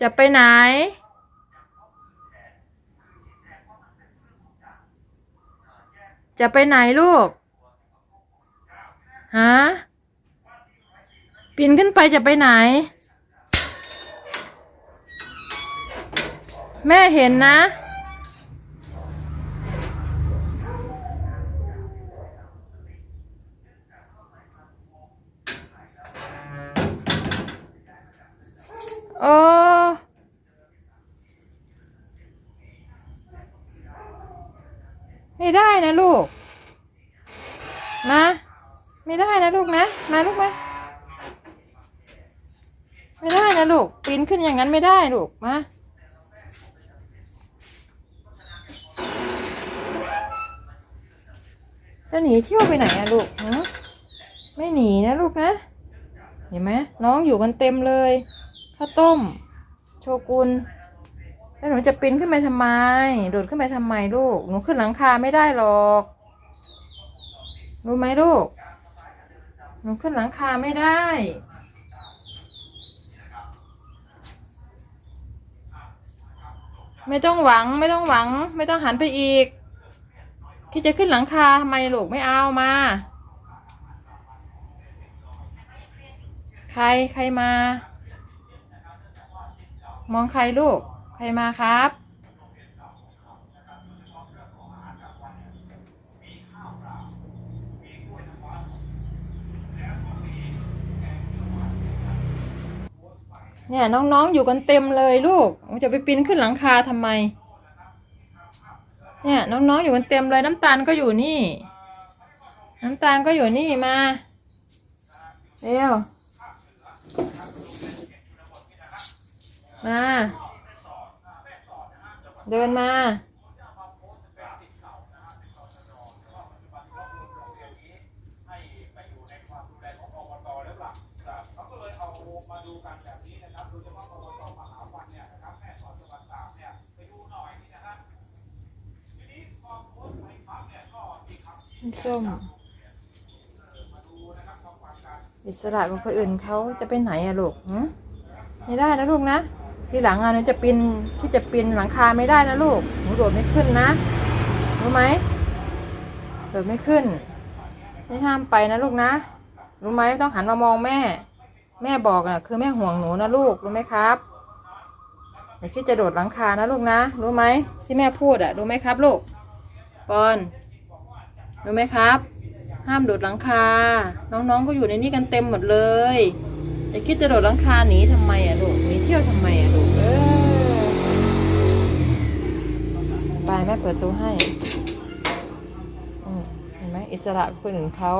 จะไปไหน จะไปไหนลูก ฮะ ปีนขึ้นไปจะไปไหน แม่เห็นนะโอ้ ไม่ได้นะลูก นะ ไม่ได้นะลูกนะ มาลูกมาไม่ได้นะลูก ปีนขึ้นอย่างนั้นไม่ได้ลูก มา จะหนีเที่ยวไปไหนอะลูกฮะไม่หนีนะลูกนะ เห็นไหมน้องอยู่กันเต็มเลย ข้าวต้ม โชกุน แล้วหนูจะปีนขึ้นไปทำไม โดดขึ้นไปทำไมลูก หนูขึ้นหลังคาไม่ได้หรอก รู้ไหมลูก หนูขึ้นหลังคาไม่ได้ ไม่ต้องหวังไม่ต้องหวัง ไม่ต้องหันไปอีก คิดจะขึ้นหลังคาทำไมลูกไม่เอามา ใครใครมา มองใครลูก ใครมาครับ เนี่ยน้องๆอยู่กันเต็มเลยลูก จะไปปีนขึ้นหลังคาทำไม เนี่ยน้องๆอยู่กันเต็มเลยน้ำตาลก็อยู่นี่ น้ำตาลก็อยู่นี่มาเร็วมา เดินมา ส้มอิสระกับคนอื่นเขาจะไปไหนอะลูกไม่ได้นะลูกนะ ที่หลังอะหนูจะปีนที่จะปีนหลังคาไม่ได้นะลูกหนูโดดไม่ขึ้นนะรู้ไหมโดดไม่ขึ้นไม่ห้ามไปนะลูกนะรู้ไหมต้องหันมามองแม่ แม่บอกน่ะคือแม่ห่วงหนูนะลูกรู้ไหมครับอย่าคิดจะโดดหลังคานะลูกนะรู้ไหมที่แม่พูดอะรู้ไหมครับลูกปอนรู้ไหมครับ ห้ามโดดหลังคา น้องๆก็อยู่ในนี้กันเต็มหมดเลย จะคิดจะโดดหลังคาหนีทำไมอะลูกหนีเที่ยวทำไมอะลูกเออไปแม่เปิดตู้ให้เห็นไหมอิสระคนอื่นเขา